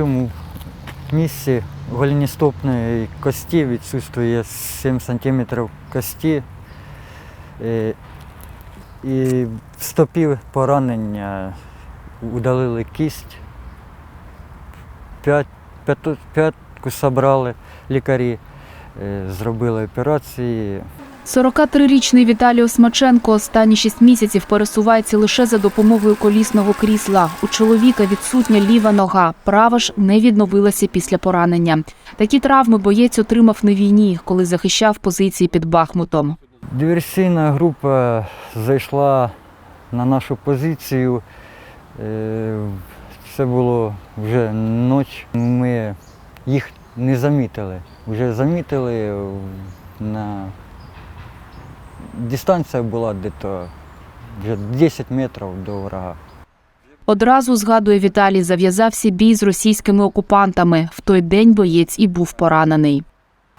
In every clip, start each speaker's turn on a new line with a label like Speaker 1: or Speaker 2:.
Speaker 1: цьому місці голеністопної кості відсутствує 7 см кості. Е, І в стопі поранення удалили кість. П'ятку забрали лікарі, е, зробили операції.
Speaker 2: 43-річний Віталій Осмаченко останні 6 місяців пересувається лише за допомогою колісного крісла. У чоловіка відсутня ліва нога, права ж не відновилася після поранення. Такі травми боєць отримав на війні, коли захищав позиції під Бахмутом.
Speaker 1: Диверсійна група зайшла на нашу позицію. Е, Це було вже ніч. Ми їх не замітили. Вже замітили на дистанція була десь 10 метрів до ворога.
Speaker 2: Одразу згадує Віталій, зав'язався бій з російськими окупантами. В той день боєць і був поранений.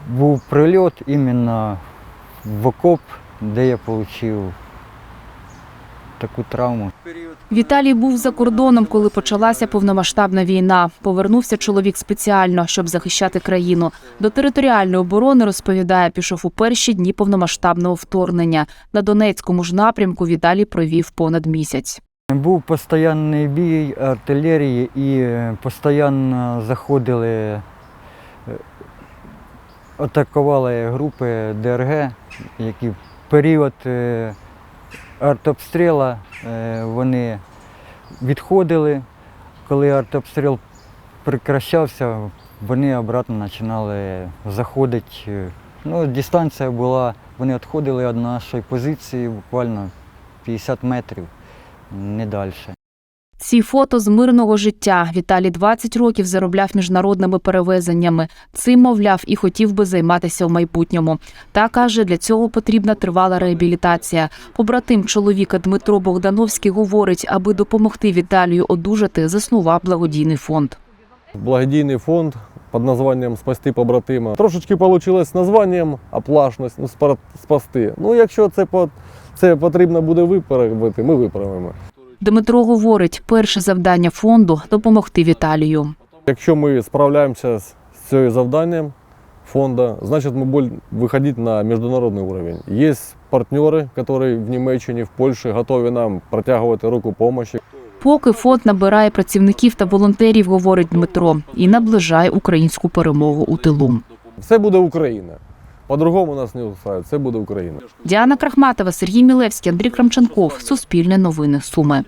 Speaker 1: Був прильот іменно в окоп, де я отримав таку травму.
Speaker 2: Віталій був за кордоном, коли почалася повномасштабна війна. Повернувся чоловік спеціально, щоб захищати країну. До територіальної оборони розповідає, пішов у перші дні повномасштабного вторгнення. На Донецькому ж напрямку Віталій провів понад місяць.
Speaker 1: Був постійний бій артилерії і е, постійно заходили, е, атакували групи ДРГ, які в період артобстрілу е, вони відходили. Коли артобстріл прекращався, вони обратно починали заходити. Ну, дистанція була, вони відходили від нашої позиції буквально 50 метрів не далі.
Speaker 2: Ці фото з мирного життя. Віталій 20 років заробляв міжнародними перевезеннями. Цим, мовляв, і хотів би займатися в майбутньому. Та каже, для цього потрібна тривала реабілітація. Побратим чоловіка Дмитро Богдановський говорить, аби допомогти Віталію одужати, заснував благодійний фонд.
Speaker 3: благодійний фонд під названням Спасти побратима. Трошечки вийшло з названням оплашність, ну, спасти. Ну, якщо це, по- це потрібно буде виправити, ми виправимо.
Speaker 2: Дмитро говорить, перше завдання фонду допомогти Віталію.
Speaker 3: Якщо ми справляємося з цим завданням фонду, значить ми будемо виходити на міжнародний уровень. Є партнери, які в Німеччині, в Польщі готові нам протягувати руку допомоги.
Speaker 2: Поки фонд набирає працівників та волонтерів, говорить Дмитро, і наближає українську перемогу у тилу.
Speaker 3: Все буде Україна. По-другому нас не устраює, це буде Україна.
Speaker 2: Діана Крахматова, Сергій Мілевський, Андрій Крамченков. Суспільне новини. Суми.